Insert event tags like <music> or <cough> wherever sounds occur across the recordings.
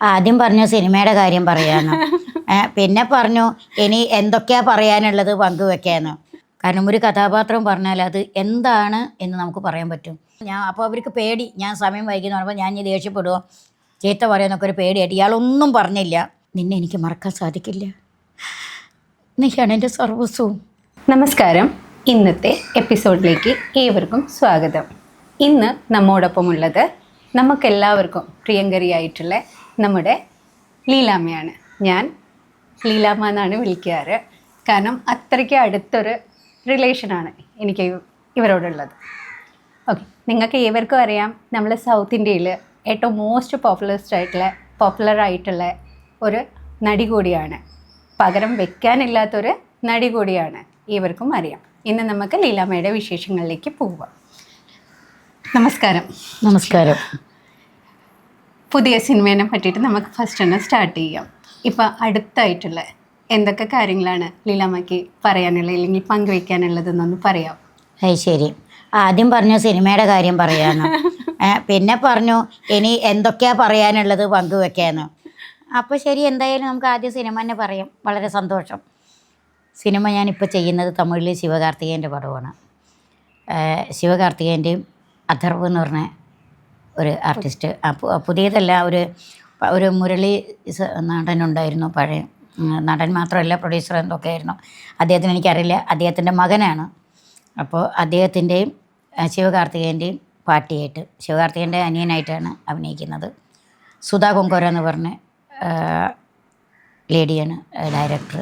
ആദ്യം പറഞ്ഞു സിനിമയുടെ കാര്യം പറയാന്ന് <laughs> പിന്നെ പറഞ്ഞു ഇനി എന്തൊക്കെയാ പറയാനുള്ളത് പങ്കുവെക്കാന്ന്? കാരണം ഒരു കഥാപാത്രം പറഞ്ഞാൽ അത് എന്താണ് എന്ന് നമുക്ക് പറയാൻ പറ്റും. ഞാൻ അപ്പോൾ അവർക്ക് പേടി. ഞാൻ സമയം വൈകുന്നു പറയുമ്പോൾ ഞാൻ ഇനി ദേഷ്യപ്പെടുമോ ചീത്ത പറയുന്നൊക്കെ ഒരു പേടിയായിട്ട് ഇയാളൊന്നും പറഞ്ഞില്ല. നിന്നെ എനിക്ക് മറക്കാൻ സാധിക്കില്ല. നീയാണ് എന്റെ സർവസ്വവും നമസ്കാരം. ഇന്നത്തെ എപ്പിസോഡിലേക്ക് ഏവർക്കും സ്വാഗതം. ഇന്ന് നമ്മോടൊപ്പമുള്ളത് നമുക്കെല്ലാവർക്കും പ്രിയങ്കരിയായിട്ടുള്ള നമ്മുടെ ലീലാമ്മയാണ്. ഞാൻ ലീലാമ്മ എന്നാണ് വിളിക്കാറ്. കാരണം അത്രയ്ക്ക് അടുത്തൊരു റിലേഷനാണ് എനിക്ക് ഇവരോടുള്ളത്. ഓക്കെ നിങ്ങൾക്ക് ഏവർക്കും അറിയാം നമ്മൾ സൗത്ത് ഇന്ത്യയിൽ ഏറ്റവും മോസ്റ്റ് പോപ്പുലസ്റ്റ് ആയിട്ടുള്ള പോപ്പുലർ ആയിട്ടുള്ള ഒരു നടി കൂടിയാണ് പകരം വെക്കാനില്ലാത്തൊരു നടി കൂടിയാണ് ഏവർക്കും അറിയാം. ഇന്ന് നമുക്ക് ലീലാമ്മയുടെ വിശേഷങ്ങളിലേക്ക് പോവാം. നമസ്കാരം. നമസ്കാരം. പുതിയ സിനിമേനെ പറ്റിയിട്ട് നമുക്ക് ഫസ്റ്റ് തന്നെ സ്റ്റാർട്ട് ചെയ്യാം. ഇപ്പം അടുത്തായിട്ടുള്ള എന്തൊക്കെ കാര്യങ്ങളാണ് ലീലാമ്മയ്ക്ക് പറയാനുള്ളത് അല്ലെങ്കിൽ പങ്കുവയ്ക്കാനുള്ളതെന്നൊന്ന് പറയാം. അത് ശരി. ആദ്യം പറഞ്ഞു സിനിമയുടെ കാര്യം പറയാന്ന് <laughs> പിന്നെ പറഞ്ഞു ഇനി എന്തൊക്കെയാ പറയാനുള്ളത് പങ്കുവെക്കാന്ന് അപ്പോൾ ശരി എന്തായാലും നമുക്ക് ആദ്യം സിനിമ തന്നെ പറയാം. വളരെ സന്തോഷം. സിനിമ ഞാനിപ്പോൾ ചെയ്യുന്നത് തമിഴിൽ ശിവകാർത്തികേയന്റെ പടമാണ്. ശിവകാർത്തികേയന്റെയും അഥർവ് എന്ന് പറഞ്ഞ ഒരു ആർട്ടിസ്റ്റ് പുതിയതല്ല ഒരു ഒരു മുരളി നടനുണ്ടായിരുന്നു പഴയ നടൻ മാത്രമല്ല പ്രൊഡ്യൂസർ എന്തൊക്കെ ആയിരുന്നു. അദ്ദേഹത്തിന് എനിക്കറിയില്ല. അദ്ദേഹത്തിന്റെ മകനാണ്. അപ്പോൾ അദ്ദേഹത്തിന്റെയും ശിവകാർത്തികേന്റെയും പാട്ടിയായിട്ട് ശിവകാർത്തികേന്റെ അനിയനായിട്ടാണ് അഭിനയിക്കുന്നത്. സുധാ കൊങ്കോര എന്ന് പറഞ്ഞ ലേഡിയാണ് ഡയറക്ടർ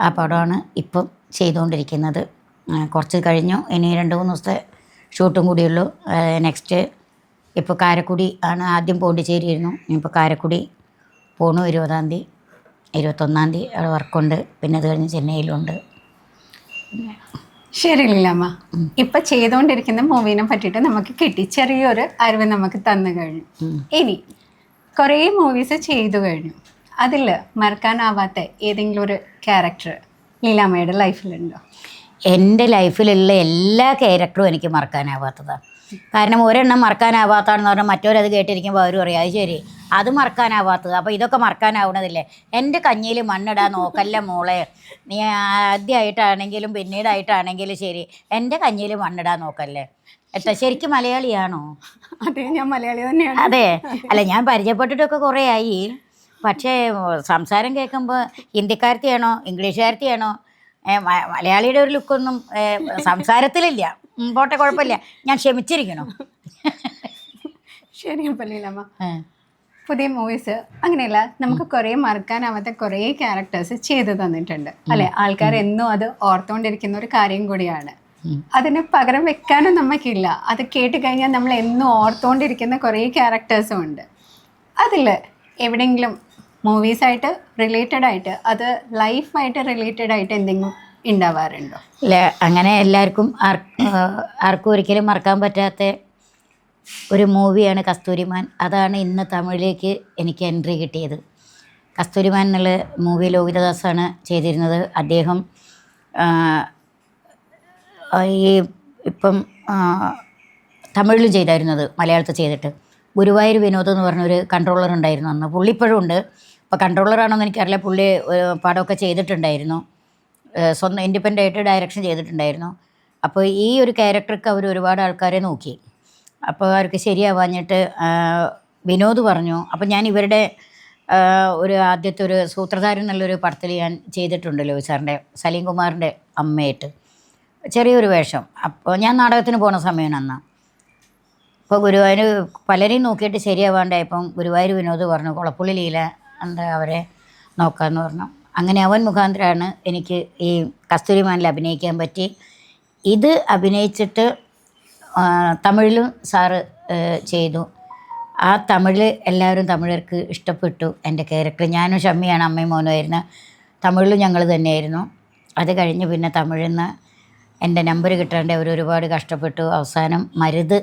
ആ പടമാണ് ഇപ്പം ചെയ്തുകൊണ്ടിരിക്കുന്നത്. കുറച്ച് കഴിഞ്ഞു. ഇനി രണ്ട് മൂന്ന് ദിവസത്തെ ഷൂട്ടും കൂടിയുള്ളൂ. നെക്സ്റ്റ് ഇപ്പോൾ കാരക്കുടി ആണ് ആദ്യം പോണ്ടിച്ചേരിയിരുന്നു ഇപ്പോൾ കാരക്കുടി പോണു ഇരുപതാം തീയതി ഇരുപത്തൊന്നാം തീയതി അവിടെ വർക്കുണ്ട്. പിന്നെ അത് കഴിഞ്ഞ് ചെന്നൈയിലുണ്ട്. ശരി ലീലാമ്മ. ഇപ്പൊ ചെയ്തുകൊണ്ടിരിക്കുന്ന മൂവീനെ പറ്റിയിട്ട് നമുക്ക് കിട്ടി ചെറിയൊരു അറിവ് നമുക്ക് തന്നു കഴിഞ്ഞു. ഇനി കുറേ മൂവീസ് ചെയ്തു കഴിഞ്ഞു. അതിൽ മറക്കാനാവാത്ത ഏതെങ്കിലും ഒരു ക്യാരക്ടർ ലീലാമ്മയുടെ ലൈഫിലുണ്ടോ എന്റെ ലൈഫിലുള്ള എല്ലാ ക്യാരക്ടറും എനിക്ക് മറക്കാനാവാത്തതാണ്. കാരണം ഒരെണ്ണം മറക്കാനാവാത്തതാണെന്ന് പറഞ്ഞാൽ മറ്റവരത് കേട്ടിരിക്കുമ്പോൾ അവർ പറയും അത് ശരി അത് മറക്കാനാവാത്തത്. അപ്പോൾ ഇതൊക്കെ മറക്കാനാവണതില്ലേ? എന്റെ കഞ്ഞിയിൽ മണ്ണിടാൻ നോക്കല്ല മോളെ. നീ ആദ്യമായിട്ടാണെങ്കിലും പിന്നീടായിട്ടാണെങ്കിലും ശരി എന്റെ കഞ്ഞിയിൽ മണ്ണിടാൻ നോക്കല്ലേ? എത്ര ശരിക്കും മലയാളിയാണോ? അതെ ഞാൻ മലയാളി തന്നെയാണ്. അതെ. അല്ല ഞാൻ പരിചയപ്പെട്ടിട്ടൊക്കെ കുറേ ആയി പക്ഷേ സംസാരം കേൾക്കുമ്പോൾ ഹിന്ദിക്കാരത്തിയാണോ ഇംഗ്ലീഷുകാരത്തിയാണോ മലയാളിയുടെ ഒരു ലുക്കൊന്നും സംസാരത്തിലില്ല. പോട്ടെ കുഴപ്പമില്ല. ഞാൻ ക്ഷമിച്ചിരിക്കണോ ശരി ലീലാമ്മ പുതിയ മൂവീസ് അങ്ങനെയല്ല നമുക്ക് കുറേ മറക്കാനാവാത്ത കുറേ ക്യാരക്ടേഴ്സ് ചെയ്തു തന്നിട്ടുണ്ട്. അല്ലെ? ആൾക്കാർ എന്നും അത് ഓർത്തുകൊണ്ടിരിക്കുന്ന ഒരു കാര്യം കൂടിയാണ്. അതിന് പകരം വെക്കാനും നമുക്കില്ല അത് കേട്ട് കഴിഞ്ഞാൽ നമ്മൾ എന്നും ഓർത്തുകൊണ്ടിരിക്കുന്ന കുറേ ക്യാരക്ടേഴ്സും ഉണ്ട്. അതിൽ എവിടെയെങ്കിലും മൂവീസായിട്ട് റിലേറ്റഡ് ആയിട്ട് അത് ലൈഫായിട്ട് റിലേറ്റഡ് ആയിട്ട് എന്തെങ്കിലും ഉണ്ടാവാറുണ്ടോ അല്ല അങ്ങനെ എല്ലാവർക്കും ആർ- ആർക്കും ഒരിക്കലും മറക്കാൻ പറ്റാത്ത ഒരു മൂവിയാണ് കസ്തൂരിമാൻ അതാണ് ഇന്ന് തമിഴിലേക്ക് എനിക്ക് എൻട്രി കിട്ടിയത്. കസ്തൂരിമാൻ എന്നുള്ള മൂവി ലോഹിതദാസാണ് ചെയ്തിരുന്നത്. അദ്ദേഹം ഈ ഇപ്പം തമിഴിലും ചെയ്തായിരുന്നത് മലയാളത്തിൽ ചെയ്തിട്ട്. ഗുരുവായൂർ വിനോദ് എന്ന് പറഞ്ഞൊരു കൺട്രോളർ ഉണ്ടായിരുന്നു അന്ന്. പുള്ളിപ്പോഴും ഉണ്ട്. ഇപ്പോൾ കൺട്രോളറാണോന്ന് എനിക്കറിയില്ല. പുള്ളി പാടമൊക്കെ ചെയ്തിട്ടുണ്ടായിരുന്നു. സ്വന്തം ഇൻഡിപെൻഡന്റ് ആയിട്ട് ഡയറക്ഷൻ ചെയ്തിട്ടുണ്ടായിരുന്നു. അപ്പോൾ ഈ ഒരു ക്യാരക്ടർക്ക് അവർ ഒരുപാട് ആൾക്കാരെ നോക്കി. അപ്പോൾ അവർക്ക് ശരിയാവാഞ്ഞിട്ട് വിനോദ് പറഞ്ഞു. അപ്പോൾ ഞാൻ ഇവരുടെ ഒരു ആദ്യത്തെ ഒരു സൂത്രധാരൻ എന്നുള്ളൊരു പടത്തിൽ ഞാൻ ചെയ്തിട്ടുണ്ട് ലോഹി സാറിന്റെ സലീം കുമാറിന്റെ അമ്മയായിട്ട്. ചെറിയൊരു വേഷം. അപ്പോൾ ഞാൻ നാടകത്തിന് പോണ സമയമാണ് അന്ന്. അപ്പോൾ ഗുരുവായൂർ പലരെയും നോക്കിയിട്ട് ശരിയാവാണ്ടായപ്പം ഗുരുവായൂർ വിനോദ് പറഞ്ഞു കുളപ്പുള്ളി ലീല എന്താ അവരെ നോക്കാമെന്ന് പറഞ്ഞു. അങ്ങനെ അവൻ മുഖാന്തരമാണ് എനിക്ക് ഈ കസ്തൂരിമാനിൽ അഭിനയിക്കാൻ പറ്റി. ഇത് അഭിനയിച്ചിട്ട് തമിഴിലും സാറ് ചെയ്തു. ആ തമിഴ് എല്ലാവരും തമിഴർക്ക് ഇഷ്ടപ്പെട്ടു എന്റെ ക്യാരക്ടർ. ഞാനും ഷമ്മിയാണ് അമ്മയും മോനുമായിരുന്നു തമിഴിലും ഞങ്ങൾ തന്നെയായിരുന്നു. അത് കഴിഞ്ഞ് പിന്നെ തമിഴിൽ നിന്ന് എന്റെ നമ്പർ കിട്ടാണ്ട് അവർ ഒരുപാട് കഷ്ടപ്പെട്ടു. അവസാനം മരുത്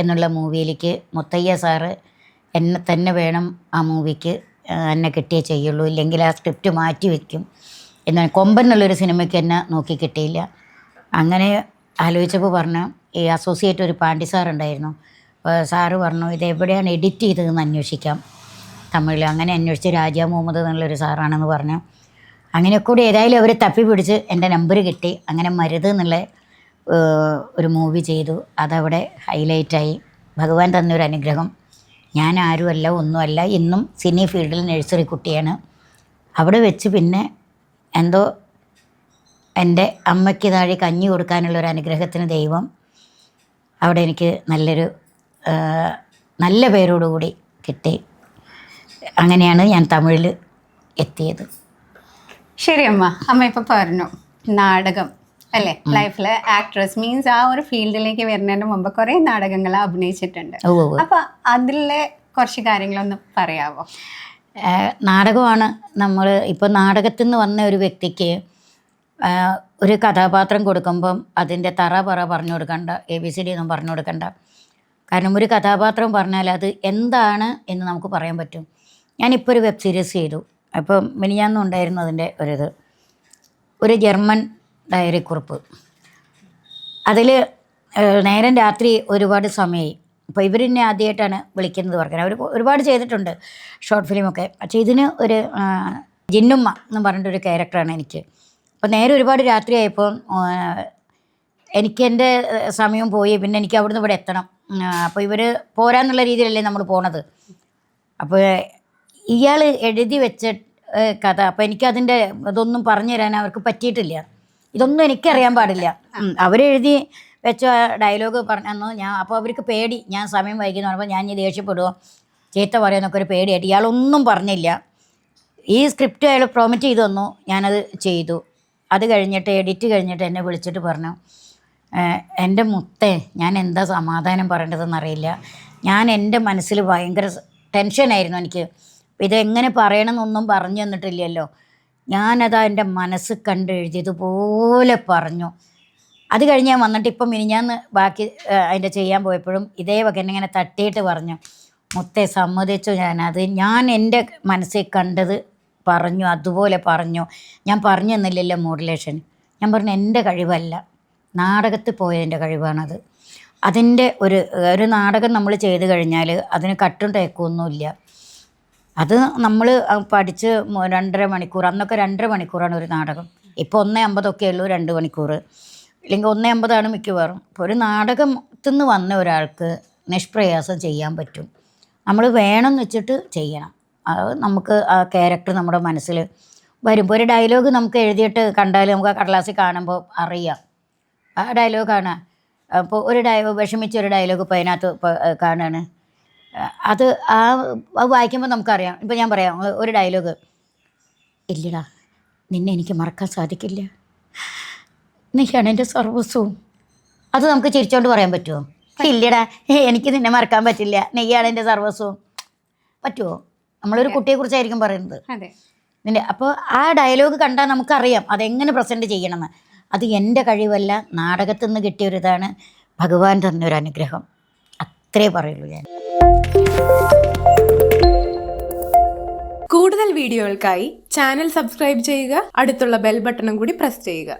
എന്നുള്ള മൂവിയിലേക്ക് മുത്തയ്യ സാറ് എന്നെ തന്നെ വേണം ആ മൂവിക്ക്. എന്നെ കിട്ടിയേ ചെയ്യുള്ളൂ. ഇല്ലെങ്കിൽ ആ സ്ക്രിപ്റ്റ് മാറ്റി വയ്ക്കും എന്നാൽ കൊമ്പൻ എന്നുള്ളൊരു സിനിമയ്ക്ക് എന്നെ നോക്കി കിട്ടിയില്ല. അങ്ങനെ ആലോചിച്ചപ്പോൾ പറഞ്ഞു ഈ അസോസിയേറ്റ് ഒരു പാണ്ഡി സാർ ഉണ്ടായിരുന്നു. അപ്പോൾ സാറ് പറഞ്ഞു ഇത് എവിടെയാണ് എഡിറ്റ് ചെയ്തതെന്ന് അന്വേഷിക്കാം തമിഴിൽ. അങ്ങനെ അന്വേഷിച്ച് രാജ മുഹമ്മദ് എന്നുള്ളൊരു സാറാണെന്ന് പറഞ്ഞു. അങ്ങനെ കൂടി ഏതായാലും അവർ തപ്പി പിടിച്ച് എന്റെ നമ്പർ കിട്ടി. അങ്ങനെ മരുത് എന്നുള്ള ഒരു മൂവി ചെയ്തു. അതവിടെ ഹൈലൈറ്റായി ഭഗവാൻ തന്നൊരു അനുഗ്രഹം. ഞാൻ ആരുമല്ല ഒന്നുമല്ല. ഇന്നും സിനി ഫീൽഡിൽ നഴ്സറി കുട്ടിയാണ്. അവിടെ വെച്ച് പിന്നെ എന്തോ എന്റെ അമ്മയ്ക്ക് താഴെ കഞ്ഞി കൊടുക്കാനുള്ള ഒരു അനുഗ്രഹത്തിന് ദൈവം അവിടെ എനിക്ക് നല്ലൊരു നല്ല പേരോടുകൂടി കിട്ടി. അങ്ങനെയാണ് ഞാൻ തമിഴിൽ എത്തിയത്. ശരി അമ്മ. അമ്മ ഇപ്പം പറഞ്ഞു. നാടകം. അല്ലെ? ലൈഫിൽ ആക്ട്രസ് മീൻസ് ആ ഒരു ഫീൽഡിലേക്ക് വരുന്നതിന് മുമ്പ് കുറെ നാടകങ്ങൾ അഭിനയിച്ചിട്ടുണ്ട്. അപ്പൊ അതിലെ കുറച്ച് കാര്യങ്ങളൊന്ന് പറയാവോ? നാടകമാണ് നമ്മൾ ഇപ്പോൾ നാടകത്തിൽ നിന്ന് വന്ന ഒരു വ്യക്തിക്ക് ഒരു കഥാപാത്രം കൊടുക്കുമ്പം അതിന്റെ തറ പറ പറഞ്ഞു കൊടുക്കണ്ട എ ബി സി ഡി ഒന്നും പറഞ്ഞു കൊടുക്കണ്ട. കാരണം ഒരു കഥാപാത്രം പറഞ്ഞാൽ അത് എന്താണ് എന്ന് നമുക്ക് പറയാൻ പറ്റും. ഞാനിപ്പോൾ ഒരു വെബ് സീരീസ് ചെയ്തു. അപ്പം മിനിയാന്നുണ്ടായിരുന്നു അതിന്റെ ഒരിത്. ഒരു ജർമ്മൻ ഡയറി കുറിപ്പ് അതിൽ നേരം രാത്രി ഒരുപാട് സമയമായി അപ്പോൾ ഇവർ എന്നെ ആദ്യമായിട്ടാണ് വിളിക്കുന്നത് പറഞ്ഞത്. അവർ ഒരുപാട് ചെയ്തിട്ടുണ്ട് ഷോർട്ട് ഫിലിമൊക്കെ. പക്ഷേ ഇതിന് ഒരു ജിന്നുമ്മ എന്ന് പറഞ്ഞിട്ടൊരു ക്യാരക്ടറാണ് എനിക്ക്. അപ്പോൾ നേരെ ഒരുപാട് രാത്രിയായപ്പോൾ എനിക്ക് എന്റെ സമയം പോയി. പിന്നെ എനിക്ക് അവിടുന്ന് ഇവിടെ എത്തണം. അപ്പോൾ ഇവർ പോരാന്നുള്ള രീതിയിലല്ലേ നമ്മൾ പോണത്. അപ്പോൾ ഇയാൾ എഴുതി വെച്ച കഥ. അപ്പോൾ എനിക്കതിന്റെ ഇതൊന്നും പറഞ്ഞു തരാൻ അവർക്ക് പറ്റിയിട്ടില്ല. ഇതൊന്നും എനിക്കറിയാൻ പാടില്ല. അവരെഴുതി വെച്ച ഡയലോഗ് പറഞ്ഞു ഞാൻ അപ്പോൾ അവർക്ക് പേടി. ഞാൻ സമയം വൈകുന്നു പറയുമ്പോൾ ഞാൻ ഇനി ദേഷ്യപ്പെടുമോ ചീത്ത പറയുമെന്നൊക്കെ ഒരു പേടിയായിട്ട് ഇയാളൊന്നും പറഞ്ഞില്ല. ഈ സ്ക്രിപ്റ്റ് അയാൾ പ്രോമിറ്റ് ചെയ്തു തന്നു. ഞാനത് ചെയ്തു. അത് കഴിഞ്ഞിട്ട് എഡിറ്റ് കഴിഞ്ഞിട്ട് എന്നെ വിളിച്ചിട്ട് പറഞ്ഞു എന്റെ മുത്തേ ഞാൻ എന്താ സമാധാനം പറയേണ്ടതെന്ന് അറിയില്ല. ഞാൻ എന്റെ മനസ്സിൽ ഭയങ്കര ടെൻഷനായിരുന്നു എനിക്ക്. ഇതെങ്ങനെ പറയണമെന്നൊന്നും പറഞ്ഞു തന്നിട്ടില്ലല്ലോ. ഞാനതാ എന്റെ മനസ്സ് കണ്ട് എഴുതിയതുപോലെ പറഞ്ഞു. അത് കഴിഞ്ഞ് ഞാൻ വന്നിട്ട് ഇപ്പം ഞാൻ ബാക്കി അതിന്റെ ചെയ്യാൻ പോയപ്പോഴും ഇതേ വക എന്നെ ഇങ്ങനെ തട്ടിയിട്ട് പറഞ്ഞു. മുത്തെ സമ്മതിച്ചു ഞാനത്. ഞാൻ എന്റെ മനസ്സിൽ കണ്ടത് പറഞ്ഞു അതുപോലെ പറഞ്ഞു. ഞാൻ പറഞ്ഞു തന്നില്ലല്ലോ മോഡുലേഷൻ ഞാൻ പറഞ്ഞു എന്റെ കഴിവല്ല. നാടകത്തിൽ പോയതിന്റെ കഴിവാണത്. അതിന്റെ ഒരു ഒരു നാടകം നമ്മൾ ചെയ്ത് കഴിഞ്ഞാൽ അതിന് കട്ടും ടേക്കൊന്നുമില്ല അത് നമ്മൾ പഠിച്ച് രണ്ടര മണിക്കൂർ അന്നൊക്കെ രണ്ടര മണിക്കൂറാണ് ഒരു നാടകം. ഇപ്പോൾ ഒന്നേ അമ്പതൊക്കെ ഉള്ളൂ രണ്ട് മണിക്കൂർ. ഇല്ലെങ്കിൽ ഒന്നേ അമ്പതാണ് മിക്കവാറും. ഇപ്പോൾ ഒരു നാടകത്തിൽ നിന്ന് വന്ന ഒരാൾക്ക് നിഷ്പ്രയാസം ചെയ്യാൻ പറ്റും. നമ്മൾ വേണം എന്ന് വെച്ചിട്ട് ചെയ്യണം. അത് നമുക്ക് ആ ക്യാരക്ടർ നമ്മുടെ മനസ്സിൽ വരുമ്പോൾ ഒരു ഡയലോഗ് നമുക്ക് എഴുതിയിട്ട് കണ്ടാൽ നമുക്ക് ആ കടലാസിൽ കാണുമ്പോൾ അറിയാം. ആ ഡയലോഗ് കാണാം. അപ്പോൾ ഒരു ഡയ വിഷമിച്ച ഒരു ഡയലോഗ് ഇപ്പോൾ അതിനകത്ത് കാണുകയാണ് അത് ആ അത് വായിക്കുമ്പോൾ നമുക്കറിയാം. ഇപ്പം ഞാൻ പറയാം ഒരു ഡയലോഗ് ഇല്ലടാ നിന്നെ എനിക്ക് മറക്കാൻ സാധിക്കില്ല. നീയാണ് എന്റെ സർവസ്വവും. അത് നമുക്ക് ചിരിച്ചോണ്ട് പറയാൻ പറ്റുമോ ഇല്ലടാ എനിക്ക് നിന്നെ മറക്കാൻ പറ്റില്ല. നെയ്യാണ് എന്റെ സർവസ്വവും. പറ്റുമോ നമ്മളൊരു കുട്ടിയെക്കുറിച്ചായിരിക്കും പറയുന്നത്. നിന്റെ അപ്പോൾ ആ ഡയലോഗ് കണ്ടാൽ നമുക്കറിയാം അതെങ്ങനെ പ്രസന്റ് ചെയ്യണമെന്ന്. അത് എന്റെ കഴിവല്ല നാടകത്തിൽ നിന്ന് കിട്ടിയൊരിതാണ് ഭഗവാൻ തന്നൊരു അനുഗ്രഹം അത്രേ പറയുള്ളൂ ഞാൻ. കൂടുതൽ വീഡിയോകൾക്കായി ചാനൽ സബ്സ്ക്രൈബ് ചെയ്യുക അടുത്തുള്ള ബെൽ ബട്ടണും കൂടി പ്രസ് ചെയ്യുക.